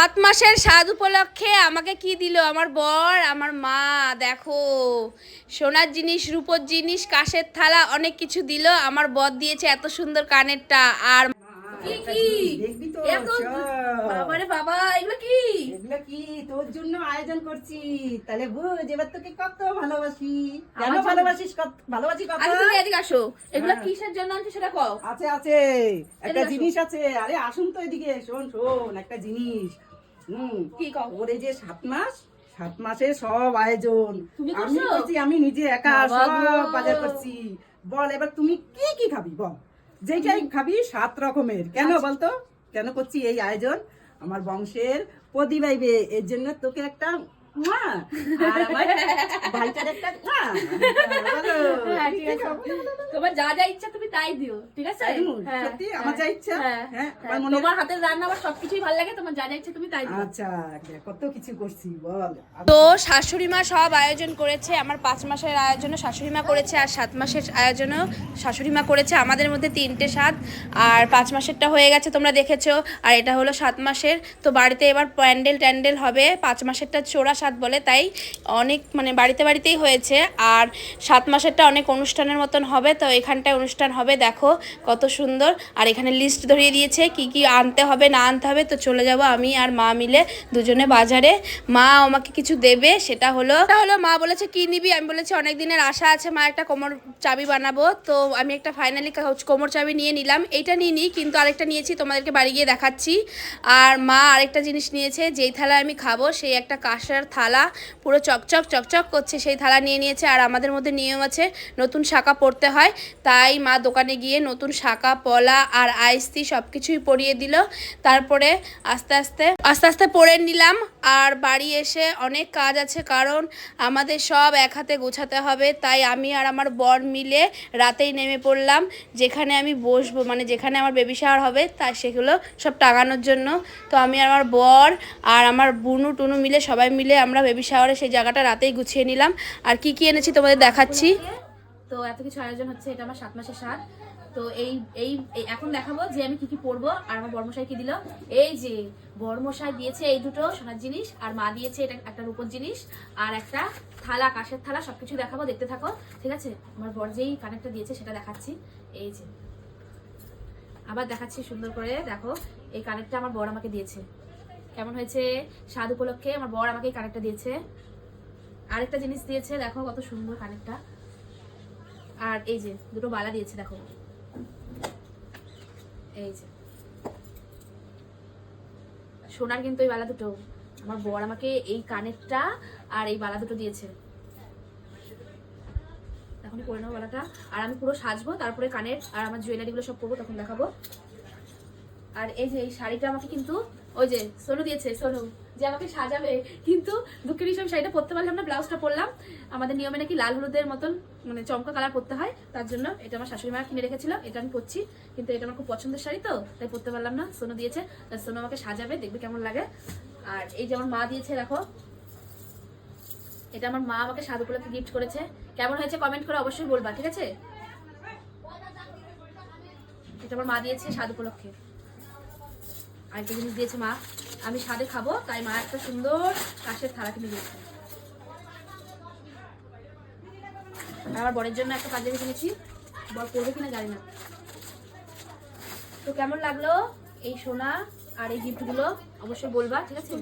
সাত মাসের স্বাদ উপলক্ষে আমাকে কি দিল? আমার বর আমার মা দেখো। সোনার জিনিস রূপোর জিনিস কাশের থালা অনেক কিছু দিল। আমার বর দিয়েছে এত সুন্দর কানেরটা। আর কি? কি এত বাবারে বাবা এগুলো কি? এগুলো কি? তোর জন্য আয়োজন করছি। তাহলে বুঝ এবার তোকে কত ভালোবাসি। কেন ভালোবাসিস কত? ভালোবাসি কত আরে তুমি এদিকে আসো। এগুলো হ্যাঁ। কিসের জন্য আনছো সেটা কও। আছে আছে। একটা জিনিস আছে। আরে আসুন তো এদিকে শোন শোন একটা জিনিস। হুম কি কও? ওরে যে সাত মাস সাত মাসে সব আয়োজন। আমি করছি? আমি নিজে একা সব বাজার করছি। বল এবার তুমি কি কি খাবি? বল। যেটাই খাবি সাত রকমের। কেন আচ্ছা। বলতো? কেন করছি এই আয়োজন? আমার বংশের প্রদীপ আইবে এর জন্য তোকে একটা মুয়া, আর আমার ভাইটার একটা মুয়া। বলো, কি ঠিক কি আছে। খাব? তোমার যা যা ইচ্ছা তুমি তাই দিও ঠিক আছে তাই দিমু? সত্যি? আমার যা ইচ্ছা? হ্যাঁ, আমার তোমার হাতের রান্না আমার সবকিছুই ভালো লাগে তোমার যা যা ইচ্ছা তুমি তাই দিও আচ্ছা কত কিছু করছি বল তো শাশুড়ি মা সব আয়োজন করেছে আমার পাঁচ মাসের আয়োজনও শাশুড়ি মা করেছে আর সাত মাসের আয়োজনও শাশুড়ি মা করেছে আমাদের মধ্যে তিনটে সাত আর পাঁচ মাসেরটা হয়ে গেছে তোমরা দেখেছ আর এটা হলো সাত মাসের তো বাড়িতে এবার প্যান্ডেল ট্যান্ডেল হবে পাঁচ মাসেরটা চোরা স্বাদ বলে, তাই অনেক মানে বাড়িতে বাড়িতেই হয়েছে। আর সাত মাসেরটা অনেক অনুষ্ঠানের মতন হবে, তো এখানটায় অনুষ্ঠান হবে, দেখো কত সুন্দর। আর এখানে লিস্ট ধরিয়ে দিয়েছে কি কি আনতে হবে, না আনতে হবে, তো চলে যাব আমি আর মা মিলে দুজনে বাজারে। মা আমাকে কিছু দেবে, সেটা হলো হলো মা বলেছে, কি নিবি? আমি বলেছি, অনেক দিনের আশা আছে, মা একটা কোমর চাবি বানাবো। তো আমি একটা ফাইনালি কোমর চাবি নিয়ে নিলাম। এইটা নিয়ে নিই কিন্তু আরেকটা নিয়েছি, তোমাদেরকে বাড়ি গিয়ে দেখাচ্ছি। আর মা আরেকটা জিনিস নিয়েছে, যেই থালায় আমি খাব, সেই একটা কাঁসার থালা, পুরো চকচক চকচক করছে, সেই থালা নিয়ে নিয়েছে আর আমাদের মধ্যে নিয়ম আছে, নতুন শাখা পড়তে হয়। তাই মা দোকানে গিয়ে নতুন শাঁখা, পলা আর আইসতি সব কিছুই পরিয়ে দিল। তারপরে আস্তে আস্তে আস্তে আস্তে পরে নিলাম আর বাড়ি এসে অনেক কাজ আছে কারণ আমাদের সব এক হাতে গোছাতে হবে। তাই আমি আর আমার বর মিলে রাতেই নেমে পড়লাম। যেখানে আমি বসবো মানে যেখানে আমার বেবি শাওয়ার হবে, তাই সেগুলো সব টাঙানোর জন্য। তো আমি আর আমার বর আর আমার বুনু টুনু মিলে সবাই মিলে আমরা বেবি শাওয়ারে সেই জায়গাটা রাতেই গুছিয়ে নিলাম। আর কি কি এনেছি তোমাদের দেখাচ্ছি? তো এত কিছু আয়োজন হচ্ছে, এটা আমার সাত মাসের সাত তো এই এই এখন দেখাবো যে আমি কি কি পরবো, আর আমার বর্মশাই কি দিল। এই যে, বর্মশাই দিয়েছে এই দুটো সোনার জিনিস, আর মা দিয়েছে এটা একটা রূপোর জিনিস, আর একটা থালা কাশের থালা, সবকিছু দেখাবো, দেখতে থাকো, ঠিক আছে? আমার বর যেই কানেরটা দিয়েছে সেটা দেখাচ্ছি। এই যে, আবার দেখাচ্ছি সুন্দর করে, দেখো, এই কানেরটা আমার বর আমাকে দিয়েছে। কেমন হয়েছে? স্বাদ উপলক্ষে আমার বর আমাকে এই কানেরটা দিয়েছে। আরেকটা জিনিস দিয়েছে, দেখো কত সুন্দর কানেরটা আর এই যে, দুটো বালা দিয়েছে, দেখো। এই যে। সোনার কিন্তু এই বালা দুটো। আমার বর আমাকে এই কানেরটা আর এই বালা দুটো দিয়েছে। এখন পরে নেব বালাটা। আর আমি পুরো সাজবো, তারপরে কানের আর আমার জুয়েলারিগুলো সব করব, তখন দেখাবো। আর এই যে, এই শাড়িটা আমাকে কিন্তু ওই যে, সোনু দিয়েছে, সোনু। যে আমাকে সাজাবে। কিন্তু দুঃখের হিসাবে শাড়িটা পরতে পারলাম না, ব্লাউজটা পরলাম। আমাদের নিয়মে নাকি লাল হলুদের মতন মানে চমকা কালার পরতে হয়। তার জন্য এটা আমার শাশুড়ি মা কিনে রেখেছিল, এটা আমি পরছি। কিন্তু এটা আমার খুব পছন্দের শাড়ি তো, তাই পরতে পারলাম না, সোনু দিয়েছে। সোনু আমাকে সাজাবে, দেখবে কেমন লাগে। আর এই যে আমার মা দিয়েছে, দেখো। এটা আমার মা আমাকে স্বাদ উপলক্ষে গিফট করেছে। কেমন হয়েছে কমেন্ট করে অবশ্যই বলবা, ঠিক আছে? এটা আমার মা দিয়েছে স্বাদ উপলক্ষে। আরেকটা জিনিস দিয়েছে মা আমি স্বাদে খাব তাই মা একটা সুন্দর কাশের থালা কিনে দিয়েছে। আমার বরের জন্য একটা পাঞ্জাবি কিনেছি। বর পরবে কিনা জানি না। তো কেমন লাগল এই সোনা আর এই গিফটগুলো অবশ্যই বলবা ঠিক আছে?